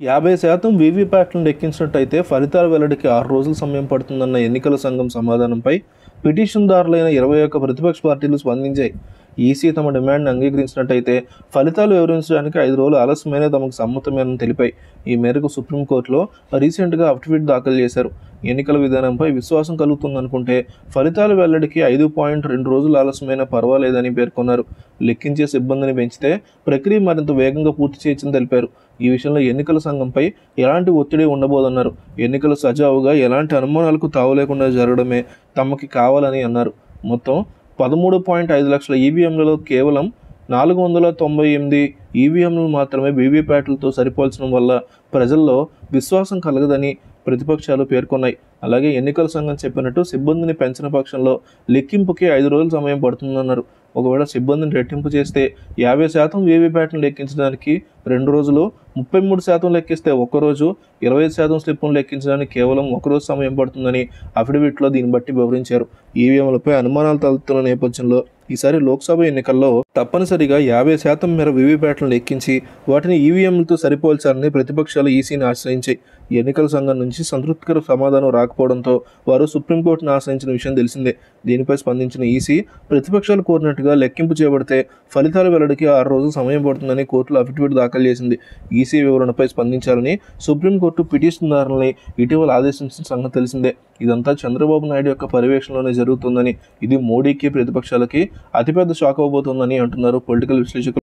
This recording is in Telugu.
యాభై శాతం వీవీప్యాట్లను లెక్కించినట్టయితే ఫలితాల వెల్లడికి ఆరు రోజుల సమయం పడుతుందన్న ఎన్నికల సంఘం సమాధానంపై పిటిషన్దారులైన ఇరవై ఒక్క ప్రతిపక్ష పార్టీలు స్పందించాయి. ఈసీ తమ డిమాండ్ని అంగీకరించినట్టయితే ఫలితాలు వివరించడానికి ఐదు రోజులు ఆలస్యమైన తమకు సమ్మతమేనని తెలిపాయి. ఈ మేరకు సుప్రీంకోర్టులో రీసెంట్గా అఫిడవిట్ దాఖలు చేశారు. ఎన్నికల విధానంపై విశ్వాసం కలుగుతుందనుకుంటే ఫలితాలు వెల్లడికి ఐదు పాయింట్ రెండు రోజులు ఆలస్యమైనా పర్వాలేదని పేర్కొన్నారు. లెక్కించే సిబ్బందిని పెంచితే ప్రక్రియ మరింత వేగంగా పూర్తి చేయొచ్చని తెలిపారు. ఈ విషయంలో ఎన్నికల సంఘంపై ఎలాంటి ఒత్తిడి ఉండబోదన్నారు. ఎన్నికలు సజావుగా ఎలాంటి అనుమానాలకు తావులేకుండా జరగడమే తమకి కావాలని అన్నారు. మొత్తం పదమూడు పాయింట్ ఐదు లక్షల ఈవీఎంలలో కేవలం నాలుగు వందల తొంభై ఎనిమిది ఈవీఎంలు మాత్రమే వీవీప్యాట్లతో సరిపోల్చడం వల్ల ప్రజల్లో విశ్వాసం కలగదని ప్రతిపక్షాలు పేర్కొన్నాయి. అలాగే ఎన్నికల సంఘం చెప్పినట్టు సిబ్బందిని పెంచిన పక్షంలో లెక్కింపుకి ఐదు రోజుల సమయం పడుతుందన్నారు. ఒకవేళ సిబ్బందిని రెట్టింపు చేస్తే యాభై శాతం వీవీప్యాట్ను లెక్కించడానికి రెండు రోజులు ముప్పై మూడు శాతం లెక్కిస్తే ఒక్కరోజు ఇరవై ఐదు శాతం స్లిప్ను లెక్కించడానికి కేవలం ఒకరోజు సమయం పడుతుందని అఫిడవిట్లో దీన్ని బట్టి వివరించారు. ఈవీఎంలపై అనుమానాలు తలెత్తున్న నేపథ్యంలో ఈసారి లోక్సభ ఎన్నికల్లో తప్పనిసరిగా యాభై శాతం మేర వీవీప్యాట్లను లెక్కించి వాటిని ఈవీఎంలతో సరిపోల్చాలని ప్రతిపక్షాలు ఈసీని ఆశ్రయించాయి. ఎన్నికల సంఘం నుంచి సంతృప్తికర సమాధానం రాకపోవడంతో వారు సుప్రీంకోర్టును ఆశ్రయించిన విషయం తెలిసిందే. దీనిపై స్పందించిన ఈసీ ప్రతిపక్షాలు కోరినట్టుగా లెక్కింపు చేయబడితే ఫలితాల వెల్లడికి ఆరు రోజులు సమయం పడుతుందని కోర్టులో అఫిడవిట్ దాఖలు చేసింది. ఈసీ వివరణపై స్పందించాలని సుప్రీంకోర్టు పిటిషన్దారులని ఇటీవల ఆదేశించిన సంగతి తెలిసిందే. ఇదంతా చంద్రబాబు నాయుడు యొక్క పర్యవేక్షణలోనే జరుగుతుందని ఇది మోడీకి ప్రతిపక్షాలకి అతిపెద్ద షాక్ అవబోతోందని అంటున్నారు పొలిటికల్ విశ్లేషకులు.